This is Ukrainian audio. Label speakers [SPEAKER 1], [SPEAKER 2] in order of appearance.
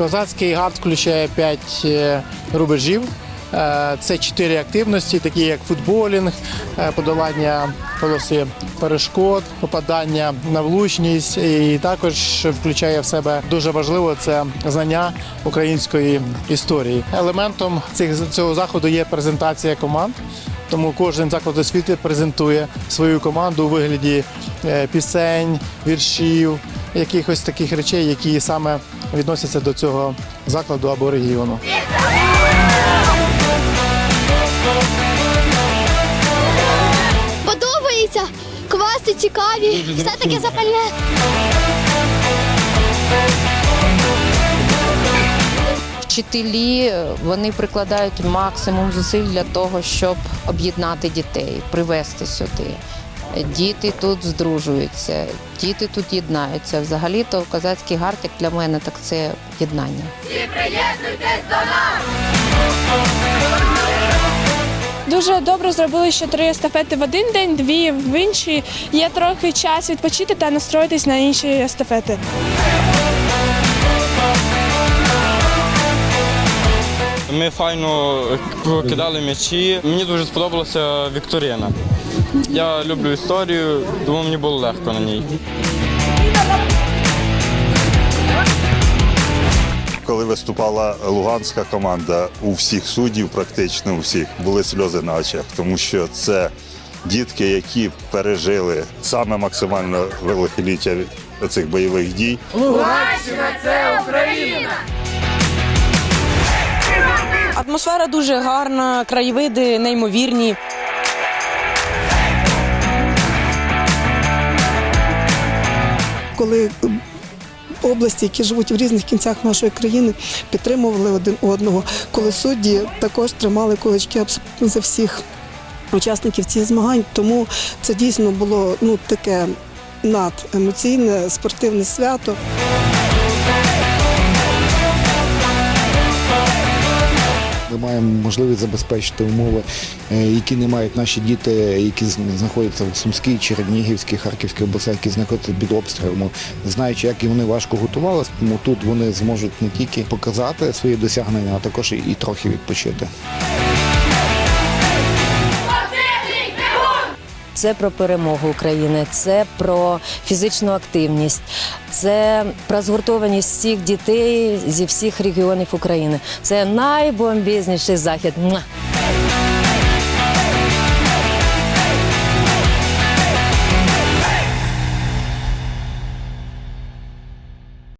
[SPEAKER 1] Козацький гард включає 5 рубежів. Е, Це чотири активності, такі як футболінг, е, подолання полоси перешкод, попадання на влучність, і також включає в себе дуже важливо це знання української історії. Елементом цих цього заходу є презентація команд. Тому кожен заклад освіти презентує свою команду у вигляді е, пісень, віршів, якихось таких речей, які саме відносяться до цього закладу або регіону.
[SPEAKER 2] Подобається. Кваси цікаві, все таке запальне.
[SPEAKER 3] Вчителі вони прикладають максимум зусиль для того, щоб об'єднати дітей, привести сюди. Діти тут здружуються, діти тут єднаються. Взагалі-то козацький гард, як для мене, так це єднання.
[SPEAKER 4] Дуже добре зробили, що три естафети в один день, дві в інший. Є трохи час відпочити та настроїтись на інші естафети.
[SPEAKER 5] Ми файно кидали м'ячі. Мені дуже сподобалася Вікторина. Я люблю історію, тому мені було легко на ній.
[SPEAKER 6] Коли виступала луганська команда, у всіх суддів, практично у всіх, були сльози на очах, тому що це дітки, які пережили саме максимально великоліття цих бойових дій. Луганщина це Україна!
[SPEAKER 7] Атмосфера дуже гарна, краєвиди неймовірні.
[SPEAKER 8] Коли області, які живуть в різних кінцях нашої країни, підтримували один одного, коли судді також тримали кулички за всіх учасників цих змагань. Тому це дійсно було ну таке надемоційне спортивне свято.
[SPEAKER 9] Маємо можливість забезпечити умови, е, які не мають наші діти, які знаходяться в Сумській, Чернігівській, Харківській областях, які знаходяться під обстрілом, знаючи, як і вони важко готувалися, тому тут вони зможуть не тільки показати свої досягнення, а також і, і трохи відпочити.
[SPEAKER 3] Це про перемогу України, це про фізичну активність, це про згуртованість всіх дітей зі всіх регіонів України. Це найбомбізніший захід.